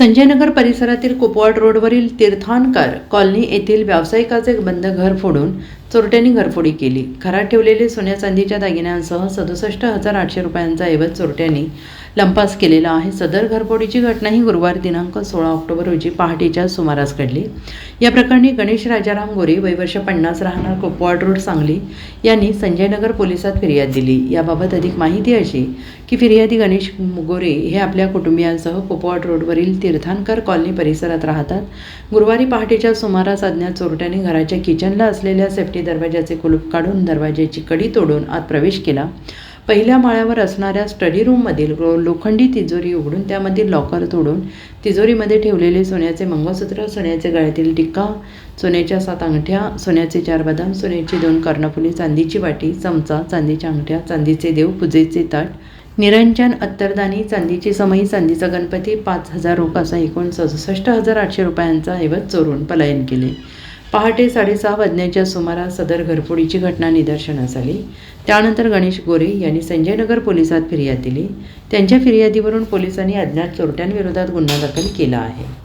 संजयनगर परिसरातील कुपवाड रोडवरील तीर्थानकर कॉलनी येथील व्यावसायिकाचे बंद घर फोडून चोरट्यांनी घरफोडी केली. घरात ठेवलेले सोन्या चांदीच्या दागिन्यांसह सदुसष्ट हजार आठशे रुपयांचा ऐवज चोरट्यांनी लंपास केलेला आहे. सदर घरफोडीची घटना ही गुरुवार दिनांक सोळा ऑक्टोबर रोजी पहाटेच्या सुमारास घडली. या प्रकरणी गणेश राजाराम गोरे वयवर्ष पन्नास राहणार कुपवाड रोड सांगली यांनी संजयनगर पोलिसात फिर्याद दिली. याबाबत अधिक माहिती अशी की फिर्यादी गणेश गोरे हे आपल्या कुटुंबियांसह कुपवाड रोडवरील तीर्थांकर कॉलनी परिसरात राहतात. गुरुवारी पहाटेच्या सुमारास अज्ञात चोरट्याने घराच्या किचनला असलेल्या सेफ्टी दरवाजाचे कुलूप काढून दरवाजाची कडी तोडून आत प्रवेश केला. पहिल्या माळ्यावर असणाऱ्या स्टडी रूममधील लोखंडी तिजोरी उघडून त्यामधील लॉकर तोडून तिजोरीमध्ये ठेवलेले सोन्याचे मंगळसूत्र सोन्याचे गळ्यातील टिक्का सोन्याच्या सात अंगठ्या सोन्याचे चार बदाम सोन्याची दोन कर्णफुली चांदीची वाटी चमचा चांदीच्या अंगठ्या चांदीचे देव पूजेचे ताट निरंजन अत्तरदानी चांदीची समई चांदीचा गणपती पाच हजार रोख असा एकूण सदुसष्ट हजार आठशे रुपयांचा ऐवज चोरून पलायन केले. पहाटे साडेसहा वाजण्याच्या सुमारास सदर घरफोडीची घटना निदर्शनास आली. त्यानंतर गणेश गोरे यांनी संजयनगर पोलिसात फिर्याद दिली. त्यांच्या फिर्यादीवरून पोलिसांनी अज्ञात चोरट्यांविरोधात गुन्हा दाखल केला आहे.